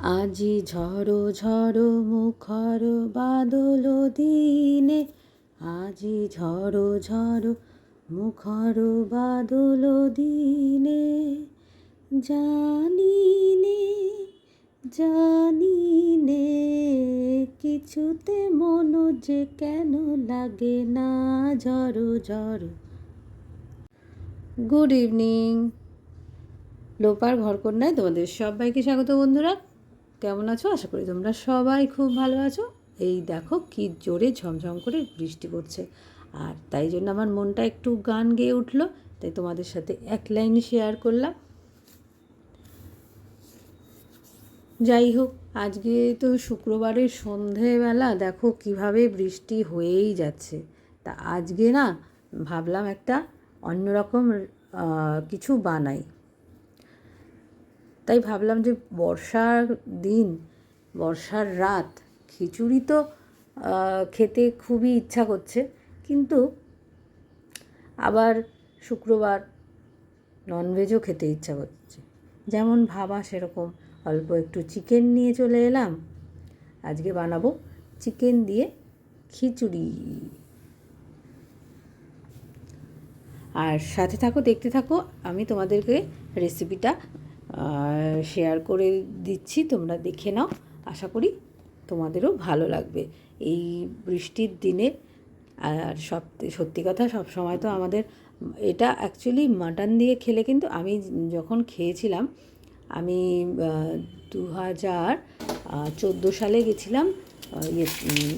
আজি ঝড়ো ঝড়ো মুখর বাদল দিনে, আজি ঝড়ো ঝড়ো মুখর বাদল দিনে। জানি নে জানি নে কিছুতে মন যে কেন লাগে না ঝড়ো ঝড়ো। গুড ইভিনিং লোপার ঘরকন্যায় তোমাদের সবাইকে স্বাগত বন্ধুরা। কেমন আছো? আশা করি তোমরা সবাই খুব ভালো আছো। এই দেখো কি জোরে ঝমঝম করে বৃষ্টি পড়ছে। আর তাই জন্য আমার মনটা একটু গান গেয়ে উঠল, তাই তোমাদের সাথে এক লাইন শেয়ার করলাম। যাই হোক, আজকে তো শুক্রবারের সন্ধেবেলা, দেখো কীভাবে বৃষ্টি হয়েই যাচ্ছে। তা আজকে না ভাবলাম একটা অন্যরকম কিছু বানাই। তাই ভাবলাম যে বর্ষার দিন, বর্ষার রাত, খিচুড়ি তো খেতে খুবই ইচ্ছা করছে। কিন্তু আবার শুক্রবার ননভেজও খেতে ইচ্ছা করছে। যেমন ভাবা সেরকম, অল্প একটু চিকেন নিয়ে চলে এলাম। আজকে বানাবো চিকেন দিয়ে খিচুড়ি। আর সাথে থাকো, দেখতে থাকো, আমি তোমাদেরকে রেসিপিটা শেয়ার করে দিচ্ছি, তোমরা দেখে নাও। আশা করি তোমাদেরও ভালো লাগবে। এই বৃষ্টির দিনে, আর সব, সত্যি কথা সব সময় তো আমাদের, এটা অ্যাকচুয়ালি মাটন দিয়ে খেলে কিন্তু আমি যখন খেয়েছিলাম, আমি দু হাজার চোদ্দ সালে গেছিলাম ইয়ে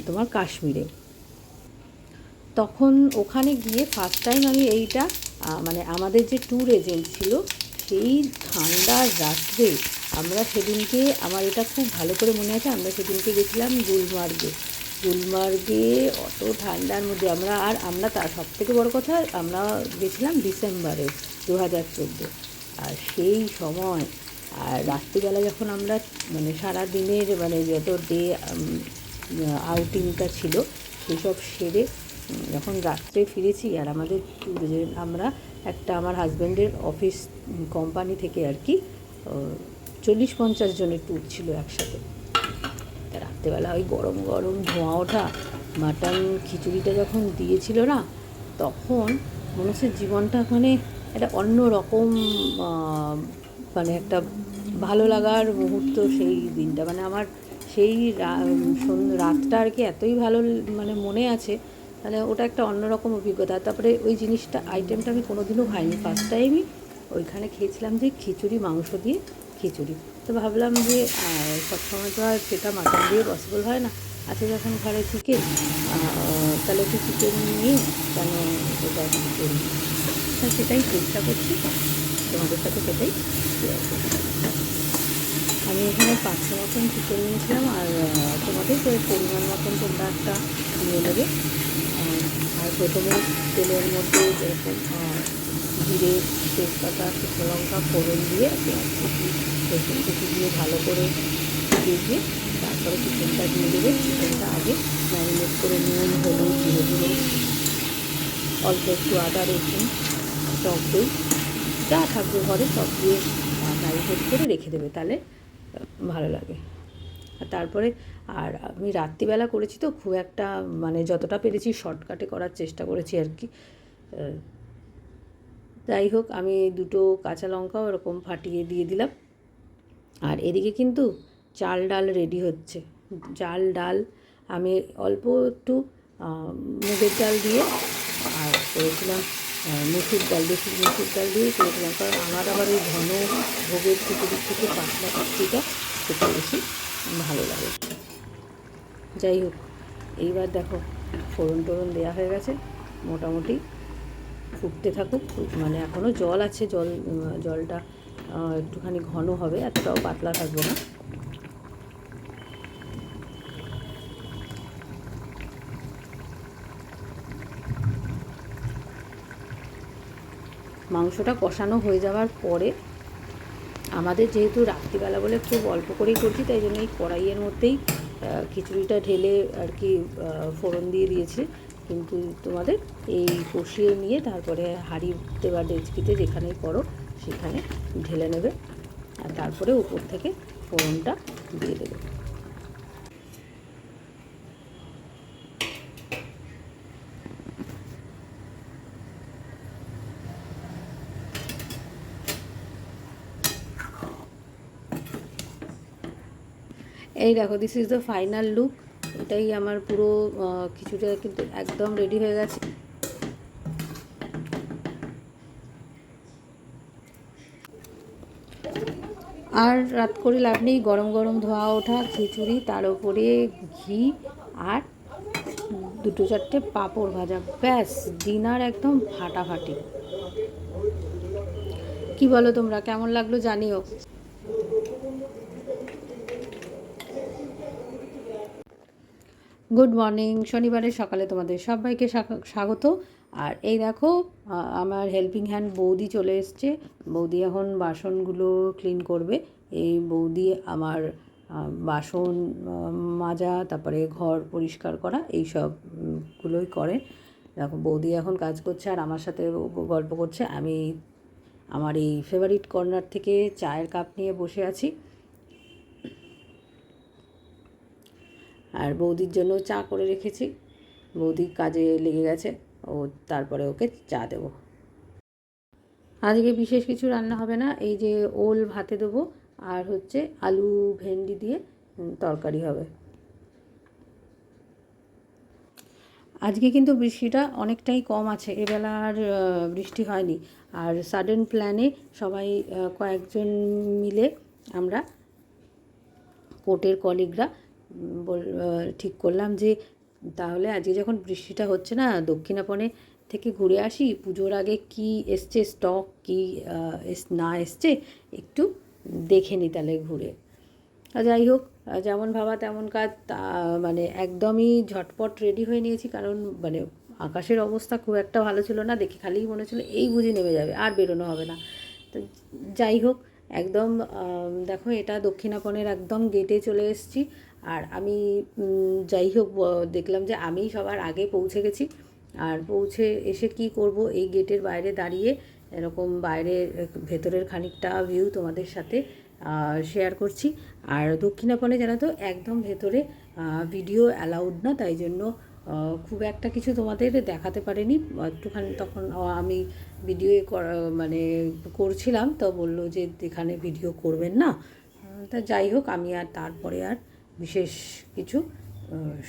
তোমার কাশ্মীরে। তখন ওখানে গিয়ে ফার্স্ট টাইম আমি এইটা মানে আমাদের যে ট্যুর এজেন্ট ছিল সেই ঠান্ডা রাত্রে আমরা সেদিনকে, আমার এটা খুব ভালো করে মনে আছে, আমরা সেদিনকে গেছিলাম গুলমার্গে। গুলমার্গে অত ঠান্ডার মধ্যে আমরা, আর আমরা তার সব থেকে বড়ো কথা, আমরা গেছিলাম ডিসেম্বরে দু হাজার চোদ্দ। আর সেই সময়, আর রাত্রিবেলা যখন আমরা মানে সারা দিনের মানে যত ডে আউটিংটা ছিল, সেসব সেরে যখন রাত্রে ফিরেছি, আর আমাদের আমরা একটা আমার হাজব্যান্ডের অফিস কোম্পানি থেকে আর কি চল্লিশ পঞ্চাশ জনের ট্যুর ছিল একসাথে। রাত্রেবেলা ওই গরম গরম ধোঁয়া ওঠা মাটন খিচুড়িটা যখন দিয়েছিল না, তখন মনে হচ্ছে জীবনটা মানে একটা অন্য রকম মানে একটা ভালো লাগার মুহূর্ত সেই দিনটা। মানে আমার সেই রাতটা আর কি এতই ভালো মানে মনে আছে তাহলে ওটা একটা অন্যরকম অভিজ্ঞতা। তারপরে ওই জিনিসটা আইটেমটা আমি কোনো দিনও খাইনি ফার্স্ট টাইমই ওইখানে খেয়েছিলাম যে খিচুড়ি, মাংস দিয়ে খিচুড়ি। তো ভাবলাম যে সবসময় তো আর সেটা মাটন দিয়ে পসিবল হয় না। আছে যখন ঘরে চিকেন তাহলে একটু চিকেন নিয়ে কেন এটা করি? সেটাই চেষ্টা করছি। তোমাদের সাথে সেটাই আমি এখানে পাঁচশো মতন চিকেন নিয়েছিলাম আর তোমাদের পরিমাণ মতন তোমরা একটা নিয়ে নেবে। প্রথমে তেলের মধ্যে এরকম জিরে, তেজপাতা, শুকনো লঙ্কা, ফোড়ন দিয়ে পেঁয়াজ কুচি, রসুন কুচি দিয়ে ভালো করে দিয়ে তারপরে চিকেনটা দিয়ে দেবে। চিকেনটা আগে ম্যারিনেট করে নুন, হলুদ ধীরে ধীরে অল্প একটু আদা, রসুন, টক দই, যা থাকবে ঘরে সব দিয়ে ম্যারিনেট করে রেখে দেবে, তাহলে ভালো লাগে। তারপরে আর আমি রাত্রিবেলা করেছি তো খুব একটা মানে যতটা পেরেছি শর্টকাটে করার চেষ্টা করেছি আর কি। যাই হোক, আমি দুটো কাঁচা লঙ্কাও এরকম ফাটিয়ে দিয়ে দিলাম। আর এদিকে কিন্তু চাল ডাল রেডি হচ্ছে। চাল ডাল আমি অল্প একটু মুগের ডাল দিয়ে, আর করেছিলাম মুসুর ডাল বেশি মুসুর ডাল দিয়ে করেছিলাম। কারণ আমার আবার ওই ঘন ভোগের খিচুড়ি থেকে পাতলা খিচুড়িটা খেতে বেশি ভালো লাগে। যাই হোক, এইবার দেখো, ফোড়ন টোড়ন দেওয়া হয়ে গেছে। মোটামুটি ফুটতে থাকুক মানে এখনও জল আছে, জল, জলটা একটুখানি ঘন হবে, এতটাও পাতলা থাকবে না। মাংসটা কষানো হয়ে যাওয়ার পরে আমাদের যেহেতু রাত্রিবেলা বলে খুব অল্প করেই করছি, তাই জন্য এই কড়াইয়ের মধ্যেই খিচুড়িটা ঢেলে আর কি ফোড়ন দিয়ে দিয়েছি। কিন্তু তোমাদের এই কষিয়ে নিয়ে তারপরে হাঁড়িতে বা ডেচকিতে যেখানেই করো, সেখানে ঢেলে নেবে। আর তারপরে উপর থেকে ফোড়নটা দিয়ে দেবো। এই দেখো this is the final look এটাই আমার পুরো কিছুটা কিন্তু একদম রেডি হয়ে গেছে। আর রাত করে লাভ নেই, গরম গরম ধোয়া ওঠা, খিচুড়ি, তার উপরে ঘি আর দুটো চারটে পাঁপড় ভাজা। ব্যাস ডিনার একদম ফাটাফাটি। কি বলো তোমরা, কেমন লাগল জানিও। গুড মর্নিং শনিবারের সকালে তোমাদের সবাইকে স্বাগ- স্বাগত। আর এই দেখো আমার হেল্পিং হ্যান্ড বৌদি চলে এসছে। বৌদি এখন বাসনগুলো ক্লিন করবে। এই বৌদি আমার বাসন মাজা, তারপরে ঘর পরিষ্কার করা, এই সবগুলোই করে। দেখো, বৌদি এখন কাজ করছে আর আমার সাথে গল্প করছে। আমি আমার এই ফেভারিট কর্নার থেকে চায়ের কাপ নিয়ে বসে আছি। আর বৌদির জন্য চা করে রেখেছি। বৌদি কাজে লেগে গেছে, ও তারপরে ওকে চা দেবো। আজকে বিশেষ কিছু রান্না হবে না, এই যে ওল ভাতে দেবো, আর হচ্ছে আলু ভেন্ডি দিয়ে তরকারি হবে। আজকে কিন্তু বৃষ্টিটা অনেকটাই কম আছে, এবেলা আর বৃষ্টি হয়নি। আর সাডেন প্ল্যানে সবাই কয়েকজন মিলে আমরা কোর্টের কলিগরা ঠিক করলাম যে তাহলে আজকে যখন বৃষ্টিটা হচ্ছে না দক্ষিণাপনে থেকে ঘুরে আসি, পুজোর আগে কি এসছে স্টক কি না এসছে, একটু দেখে নিই তাহলে ঘুরে। যাই হোক যেমন ভাবা তেমন কাজ, তা মানে একদমই ঝটপট রেডি হয়ে নিয়েছি, কারণ মানে আকাশের অবস্থা খুব একটা ভালো ছিল না, দেখে খালিই মনে হচ্ছিল এই বুঝি নেমে যাবে, আর বেরোনো হবে না। তো যাই হোক, একদম দেখো এটা দক্ষিণাপনের একদম গেটে চলে এসেছি আর আমি যাই হোক দেখলাম যে আমি সবার আগে পৌঁছে গেছি। আর পৌঁছে এসে কি করব, এই গেটের বাইরে দাঁড়িয়ে এরকম বাইরের ভেতরের খানিকটা ভিউ তোমাদের সাথে শেয়ার করছি। আর দক্ষিণাপনে জানো তো, একদম ভেতরে ভিডিও অ্যালাউড না, তাই জন্য খুব একটা কিছু তোমাদের দেখাতে পারিনি। একটুখানি তখন আমি ভিডিও মানে করছিলাম, তো বলল যে এখানে ভিডিও করবেন না। তা যাই হোক আমি আর তারপরে আর বিশেষ কিছু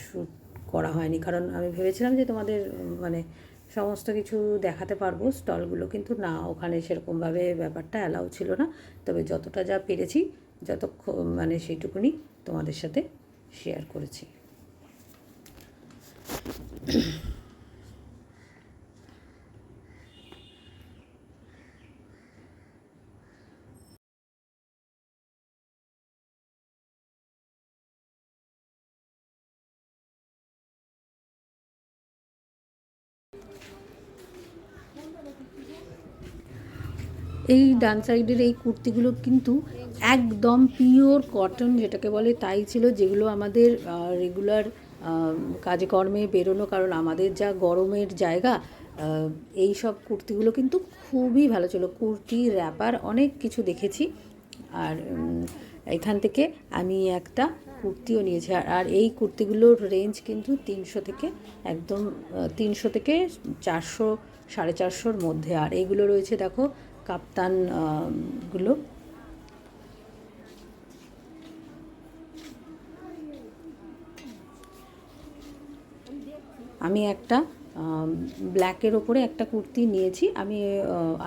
শ্যুট করা হয়নি। কারণ আমি ভেবেছিলাম যে তোমাদের মানে সমস্ত কিছু দেখাতে পারব স্টলগুলো, কিন্তু না, ওখানে সেরকমভাবে ব্যাপারটা অ্যালাউ ছিল না। তবে যতটা যা পেরেছি যতক্ষণ মানে সেইটুকুনি তোমাদের সাথে শেয়ার করেছি। এই ডান সাইডের এই কুর্তিগুলো কিন্তু একদম পিওর কটন যেটাকে বলে তাই ছিল, যেগুলো আমাদের রেগুলার কাজে কর্মে বেরোনো, কারণ আমাদের যা গরমের জায়গা এই সব কুর্তিগুলো কিন্তু খুবই ভালো ছিল। কুর্তি র্যাপার অনেক কিছু দেখেছি। আর এখান থেকে আমি একটা কুর্তিও নিয়েছি। আর আর এই কুর্তিগুলোর রেঞ্জ কিন্তু তিনশো থেকে একদম তিনশো থেকে চারশো, সাড়ে চারশোর মধ্যে। আর এইগুলো রয়েছে, দেখো কাপ্তান আহ, গুলো। আমি একটা ব্ল্যাকের ওপরে একটা কুর্তি নিয়েছি। আমি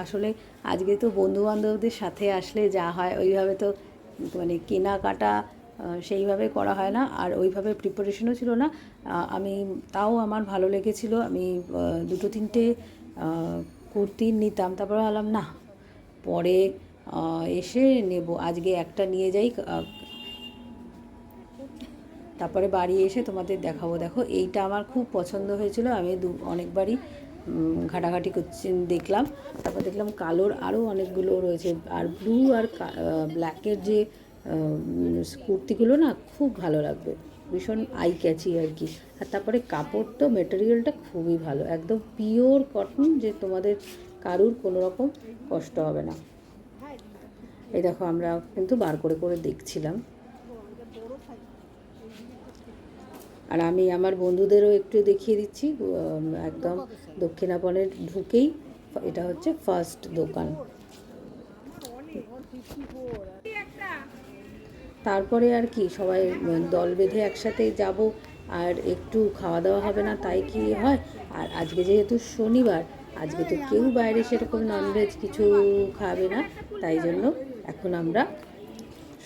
আসলে আজকে তো বন্ধু বান্ধবদের সাথে আসলে যা হয় ওইভাবে তো মানে কেনাকাটা সেইভাবে করা হয় না। আর ওইভাবে প্রিপারেশনও ছিল না। আমি তাও আমার ভালো লেগেছিল। আমি দুটো তিনটে কুর্তি নিতাম। তারপরে ভাবলাম না পরে এসে নেব। আজকে একটা নিয়ে যাই তারপরে বাড়ি এসে তোমাদের দেখাবো। দেখো, এইটা আমার খুব পছন্দ হয়েছিল। আমি দু, অনেকবারই ঘাটাঘাটি করছি, দেখলাম। তারপর দেখলাম কালোর আরও অনেকগুলো রয়েছে। আর ব্লু আর ব্ল্যাকের যে কুর্তিগুলো না, খুব ভালো লাগবে। ভীষণ আই ক্যাচি আর কি। আর তারপরে কাপড় তো মেটেরিয়ালটা খুবই ভালো। একদম পিওর কটন যে তোমাদের কারুর কোনো রকম কষ্ট হবে না। এই দেখো আমরা কিন্তু বার করে করে দেখছিলাম। আর আমি আমার বন্ধুদেরও একটু দেখিয়ে দিচ্ছি একদম দক্ষিণাপনের ঢুকেই এটা হচ্ছে ফার্স্ট দোকান। তারপরে আর কি, সবাই দল বেঁধে একসাথে যাব, আর একটু খাওয়া দাওয়া হবে না, তাই কি হয়? আর আজকে যেহেতু শনিবার আজকে তো কেউ বাইরে সেরকম ননভেজ কিছু খাবে না তাই জন্য এখন আমরা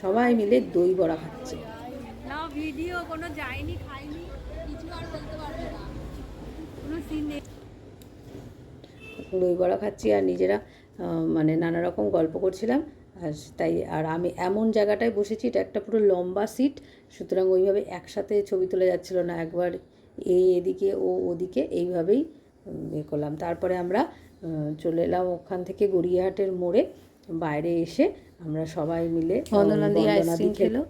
সবাই মিলে দই বড়া খাচ্ছি। না ভিডিও কোনো যায়নি খাইনি কিছু আর বলতে পারবে না। কোনো সিন নেই। দই বড়া খাচ্ছি আর নিজেরা মানে নানা রকম গল্প করছিলাম আর তাই আর আমি এমন জায়গাটায় বসেছি এটা একটা পুরো লম্বা সিট সুতরাং ওইভাবে একসাথে ছবি তোলা যাচ্ছিল না একবার এ এদিকে ও ওদিকে এইভাবেই এ করলাম। তারপরে আমরা চলে এলাম ওখান থেকে গড়িয়াহাটের মোড়ে। বাইরে এসে আমরা সবাই মিলে বন্দনাদি আইসক্রিম খেলো।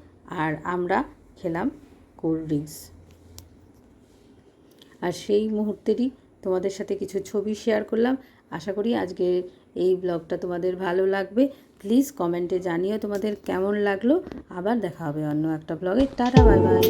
আর আমরা খেলাম কোল্ড ড্রিঙ্কস আর সেই মুহূর্তেরই তোমাদের সাথে কিছু ছবি শেয়ার করলাম। আশা করি আজকে এই ব্লগটা তোমাদের ভালো লাগবে। প্লিজ কমেন্টে জানিও তোমাদের কেমন লাগল। আবার দেখা হবে অন্য একটা ব্লগে টাটা বাই বাই